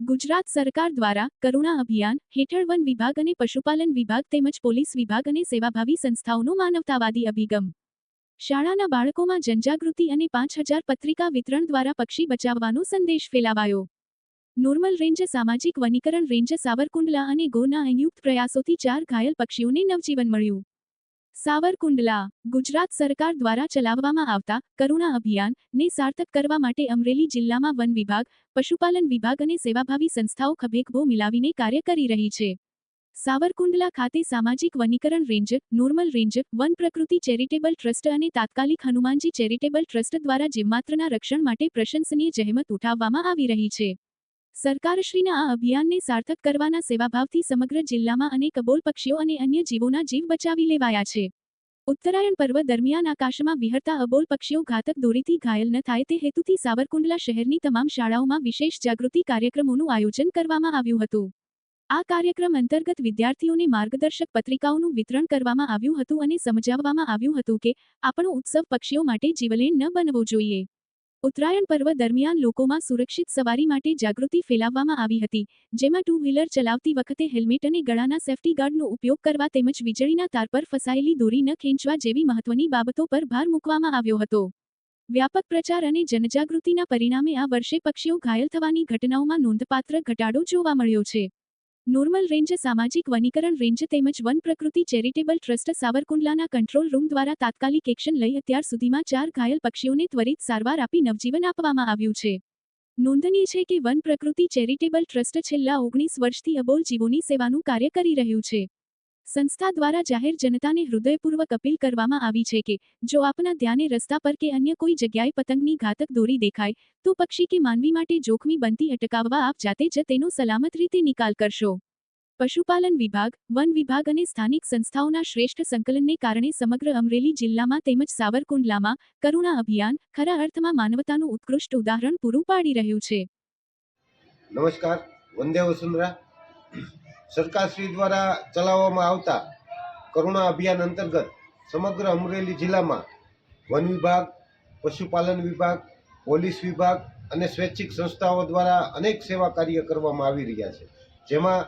ગુજરાત સરકાર દ્વારા કરુણા અભિયાન હેઠળ વન વિભાગ અને પશુપાલન વિભાગ તેમજ પોલીસ વિભાગ અને સેવાભાવી સંસ્થાઓનો માનવતાવાદી અભિગમ. શાળાના બાળકોમાં જનજાગૃતિ અને પાંચ હજાર પત્રિકા વિતરણ દ્વારા પક્ષી બચાવવાનો સંદેશ ફેલાવાયો. નોર્મલ રેન્જ સામાજિક વનીકરણ રેન્જ સાવરકુંડલા અને ગોના સંયુક્ત પ્રયાસોથી ચાર ઘાયલ પક્ષીઓને નવજીવન મળ્યું. સાવરકુંડલા, ગુજરાત સરકાર દ્વારા ચલાવવામાં આવતા કરુણા અભિયાનને સાર્થક કરવા માટે અમરેલી જિલ્લામાં વન વિભાગ, પશુપાલન વિભાગ અને સેવાભાવી સંસ્થાઓ ખભેખભો મિલાવીને કાર્ય કરી રહી છે. સાવરકુંડલા ખાતે સામાજિક વનીકરણ રેન્જ, નોર્મલ રેન્જ, વન પ્રકૃતિ ચેરિટેબલ ટ્રસ્ટ અને તાત્કાલિક હનુમાનજી ચેરિટેબલ ટ્રસ્ટ દ્વારા જીવમાત્રના રક્ષણ માટે પ્રશંસનીય જહેમત ઉઠાવવામાં આવી રહી છે. સરકારશ્રીના આ અભિયાનને સાર્થક કરવાના સેવાભાવથી સમગ્ર જિલ્લામાં અનેક અબોલ પક્ષીઓ અને અન્ય જીવોના જીવ બચાવી લેવાયા છે. ઉત્તરાયણ પર્વ દરમિયાન આકાશમાં વિહરતા અબોલ પક્ષીઓ ઘાતક દોરીથી ઘાયલ ન થાય તે હેતુથી સાવરકુંડલા શહેરની તમામ શાળાઓમાં વિશેષ જાગૃતિ કાર્યક્રમોનું આયોજન કરવામાં આવ્યું હતું. આ કાર્યક્રમ અંતર્ગત વિદ્યાર્થીઓને માર્ગદર્શક પત્રિકાઓનું વિતરણ કરવામાં આવ્યું હતું અને સમજાવવામાં આવ્યું હતું કે આપણો ઉત્સવ પક્ષીઓ માટે જીવલેણ ન બનવો જોઈએ. ઉત્તરાયણ પર્વ દરમિયાન લોકોમાં સુરક્ષિત સવારી માટે જાગૃતિ ફેલાવવામાં આવી હતી, જેમાં ટુ વ્હીલર ચલાવતી વખતે હેલ્મેટ અને ગળાના સેફટી ગાર્ડનો ઉપયોગ કરવા તેમજ વીજળીના તાર પર ફસાયેલી દોરી ન ખેંચવા જેવી મહત્વની બાબતો પર ભાર મૂકવામાં આવ્યો હતો. વ્યાપક પ્રચાર અને જનજાગૃતિના પરિણામે આ વર્ષે પક્ષીઓ ઘાયલ થવાની ઘટનાઓમાં નોંધપાત્ર ઘટાડો જોવા મળ્યો છે. નોર્મલ રેન્જ સામાજિક વનીકરણ રેન્જ તેમજ વન પ્રકૃતિ ચેરિટેબલ ટ્રસ્ટ સાવરકુંડલાના કંટ્રોલ રૂમ દ્વારા તાત્કાલિક એક્શન લઈ અત્યાર સુધીમાં ચાર ઘાયલ પક્ષીઓને ત્વરિત સારવાર આપી નવજીવન આપવામાં આવ્યું છે. નોંધનીય છે કે વન પ્રકૃતિ ચેરિટેબલ ટ્રસ્ટ છેલ્લા ઓગણીસ વર્ષથી અબોલ જીવોની સેવાનું કાર્ય કરી રહ્યું છે. સંસ્થા દ્વારા જાહેર જનતાને હૃદયપૂર્વક અપીલ કરવામાં આવી છે કે, જો આપના ધ્યાને રસ્તા પર કે અન્ય કોઈ જગ્યાએ પતંગની ઘાતક દોરી દેખાય, તો પક્ષી કે માનવી માટે જોખમી બનતી અટકાવવા આપ જાતે જ તેનો સલામત રીતે નિકાલ કરશો. પશુપાલન વિભાગ, વન વિભાગ અને સ્થાનિક સંસ્થાઓના શ્રેષ્ઠ સંકલનને કારણે સમગ્ર અમરેલી જિલ્લામાં તેમજ સાવરકુંડલામાં કરુણા અભિયાન ખરા અર્થમાં માનવતાનું ઉત્કૃષ્ટ ઉદાહરણ પૂરું પાડી રહ્યું છે. નમસ્કાર, વંદે વસુંધરા. સરકારશ્રી દ્વારા ચલાવવામાં આવતા કરુણા અભિયાન અંતર્ગત સમગ્ર અમરેલી જિલ્લામાં વન વિભાગ, પશુપાલન વિભાગ, પોલીસ વિભાગ અને સ્વૈચ્છિક સંસ્થાઓ દ્વારા અનેક સેવા કાર્ય કરવામાં આવી રહ્યા છે. જેમાં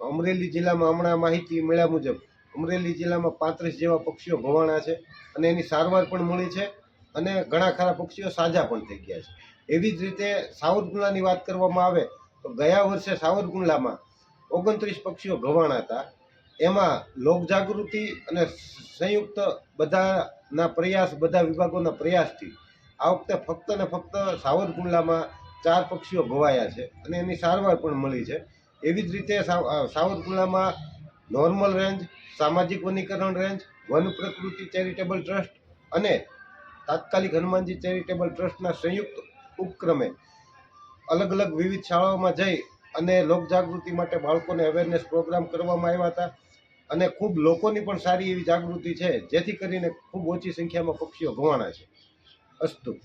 અમરેલી જિલ્લામાં હમણાં માહિતી મળ્યા મુજબ અમરેલી જિલ્લામાં પાંત્રીસ જેવા પક્ષીઓ ભવાણા છે અને એની સારવાર પણ મળી છે અને ઘણા ખરા પક્ષીઓ સાજા પણ થઈ ગયા છે. એવી જ રીતે સાવરકુંડલાની વાત કરવામાં આવે તો ગયા વર્ષે સાવરકુંડલામાં ઓગણત્રીસ પક્ષીઓ ગવાણા હતા. એમાં લોકજાગૃતિ અને સંયુક્ત બધાના પ્રયાસ, બધા વિભાગોના પ્રયાસથી આ વખતે ફક્ત ને ફક્ત સાવરકુંડલામાં ચાર પક્ષીઓ ઘવાયા છે અને એની સારવાર પણ મળી છે. એવી જ રીતે સાવ- કુંડલામાં નોર્મલ રેન્જ, સામાજિક વનીકરણ રેન્જ, વન પ્રકૃતિ ચેરિટેબલ ટ્રસ્ટ અને તાત્કાલિક હનુમાનજી ચેરિટેબલ ટ્રસ્ટના સંયુક્ત ઉપક્રમે અલગ અલગ વિવિધ શાળાઓમાં જઈ અને લોકજાગૃતિ માટે બાળકોને અવેરનેસ પ્રોગ્રામ કરવામાં આવ્યા હતા. અને ખૂબ લોકોની પણ સારી એવી જાગૃતિ છે, જેથી કરીને ખૂબ ઓછી સંખ્યામાં પક્ષીઓ ઘવાણા છે. અસ્તુ.